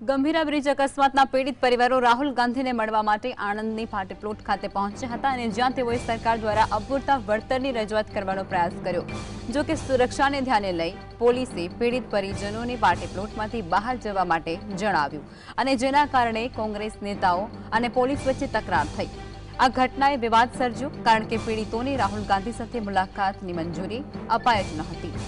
Gambhira bridge અકસ્માતના પીડિત પરિવારો રાહુલ ગાંધીને મળવા માટે આણંદની પાટીપ્લોટ ખાતે પહોંચ્યા હતા અને જ્યાં તેઓએ સરકાર દ્વારા અપૂરતા વળતરની રજૂઆત કરવાનો પ્રયાસ કર્યો. જો કે સુરક્ષાને ધ્યાને લઈ પોલીસે પીડિત પરિજનોને પાટીપ્લોટમાંથી બહાર જવા માટે જણાવ્યું અને જેના કારણે કોંગ્રેસ નેતાઓ અને પોલીસ વચ્ચે તકરાર થઈ. આ ઘટનાએ વિવાદ સર્જ્યો કારણ કે પીડિતોને રાહુલ ગાંધી સાથે મુલાકાતની મંજૂરી અપાઈ જ ન હતી.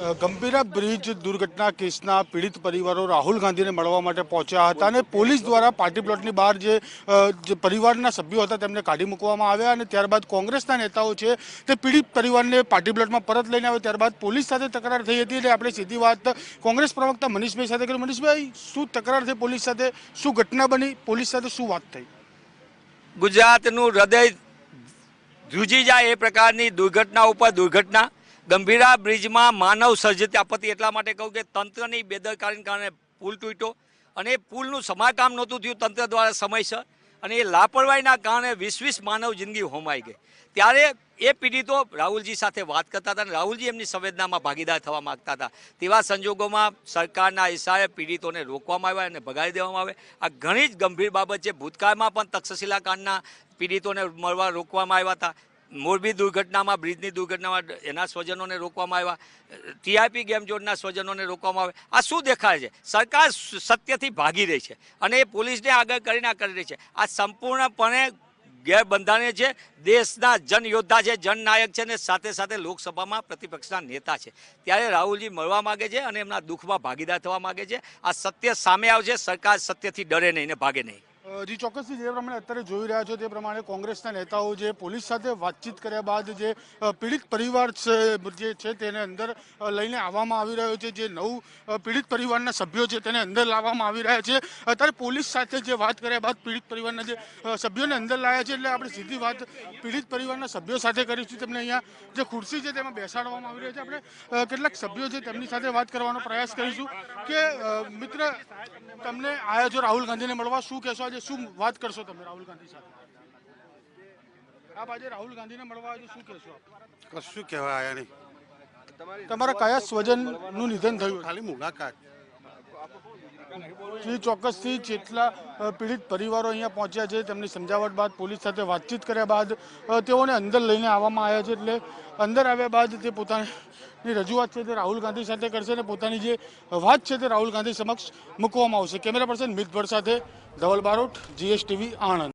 ગંભીરા બ્રિજ દુર્ઘટના કેસના પીડિત પરિવારો રાહુલ ગાંધીને મળવા માટે પહોંચ્યા હતા અને પોલીસ દ્વારા પાર્ટી પ્લોટની બહાર જે પરિવારના સભ્યો હતા તેમને કાઢી મૂકવામાં આવ્યા અને ત્યારબાદ કોંગ્રેસના નેતાઓ છે તે પીડિત પરિવારને પાર્ટી પ્લોટમાં પરત લઈને આવ્યા. ત્યારબાદ પોલીસ સાથે તકરાર થઈ હતી એટલે આપણે સીધી વાત કોંગ્રેસ પ્રવક્તા મનીષભાઈ સાથે કરી. મનીષભાઈ, શું તકરાર થઈ પોલીસ સાથે? શું ઘટના બની? પોલીસ સાથે શું વાત થઈ? ગુજરાતનું હૃદય ધ્રુજી જાય એ પ્રકારની દુર્ઘટના ઉપર દુર્ઘટના. ગંભીરા બ્રિજમાં માનવ સર્જિત આપત્તિ એટલા માટે કહું કે તંત્રની બેદરકારીને કારણે પુલ તૂટ્યો અને એ પુલનું સમારકામ નહોતું થયું તંત્ર દ્વારા સમયસર અને એ લાપરવાહીના કારણે વીસ માનવ જિંદગી હોમાઈ ગઈ. ત્યારે એ પીડિતો રાહુલજી સાથે વાત કરતા હતા અને રાહુલજી એમની સંવેદનામાં ભાગીદાર થવા માગતા હતા. તેવા સંજોગોમાં સરકારના ઇશારે પીડિતોને રોકવામાં આવ્યા અને ભગાડી દેવામાં આવે આ ઘણી જ ગંભીર બાબત છે. ભૂતકાળમાં પણ તક્ષશિલા કાંડના પીડિતોને મળવા રોકવામાં આવ્યા હતા. મોરબી દુર્ઘટનામાં, બ્રિજની દુર્ઘટનામાં એના સ્વજનોને રોકવામાં આવ્યા ટીઆઈપી ગેમ ઝોનના સ્વજનોને રોકવામાં આવે આ શું દેખાય છે? સરકાર સત્યથી ભાગી રહી છે અને એ પોલીસને આગળ કરીને આ કરી રહી છે. આ સંપૂર્ણપણે ગેરબંધારણીય છે. દેશના જનયોદ્ધા છે, જનનાયક છે અને સાથે સાથે લોકસભામાં પ્રતિપક્ષના નેતા છે. ત્યારે રાહુલજી મળવા માગે છે અને એમના દુઃખમાં ભાગીદાર થવા માગે છે. આ સત્ય સામે આવશે. સરકાર સત્યથી ડરે નહીં ને ભાગે નહીં. જી, ચોક્કસથી જે પ્રમાણે અત્યારે જોઈ રહ્યા છો તે પ્રમાણે કોંગ્રેસના નેતાઓ જે પોલીસ સાથે વાતચીત કર્યા બાદ જે પીડિત પરિવાર જે છે તેને અંદર લઈને આવવામાં આવી રહ્યો છે. જે નવ પીડિત પરિવારના સભ્યો છે તેને અંદર લાવવામાં આવી રહ્યા છે. અત્યારે પોલીસ સાથે જે વાત કર્યા બાદ પીડિત પરિવારના જે સભ્યોને અંદર લાવ્યા છે એટલે આપણે સીધી વાત પીડિત પરિવારના સભ્યો સાથે કરીશું. તેમને અહીંયા જે ખુરશી છે તેમાં બેસાડવામાં આવી રહ્યા છે. આપણે કેટલાક સભ્યો છે તેમની સાથે વાત કરવાનો પ્રયાસ કરીશું કે મિત્ર, તમને આયા છો રાહુલ ગાંધીને મળવા શું કહેશો? આજે શું વાત કરશો તમે રાહુલ ગાંધી સાથે? આપ આજે રાહુલ ગાંધીને મળવા આજે શું કહેશો આપ? કશું કહેવાય આયા નહીં તમારા કયા સ્વજનનું નિધન થયું? ખાલી મુલાકાત. જે, ચોક્કસથી જેટલા પીડિત પરિવારો અહીંયા પહોંચ્યા છે, તેમની સમજાવટ બાદ પોલીસ સાથે વાતચીત કર્યા બાદ તેઓને અંદર લઈને આવવામાં આવ્યા છે, એટલે અંદર આવ્યા બાદ તે પોતાની રજૂઆત છે તે રાહુલ ગાંધી સાથે કરશે અને પોતાની જે વાત છે તે રાહુલ ગાંધી સમક્ષ મૂકવામાં આવશે. કેમેરા પર્સન મિત ભટ્ટ સાથે ધવલ બારોટ, જીએસટીવી આણંદ.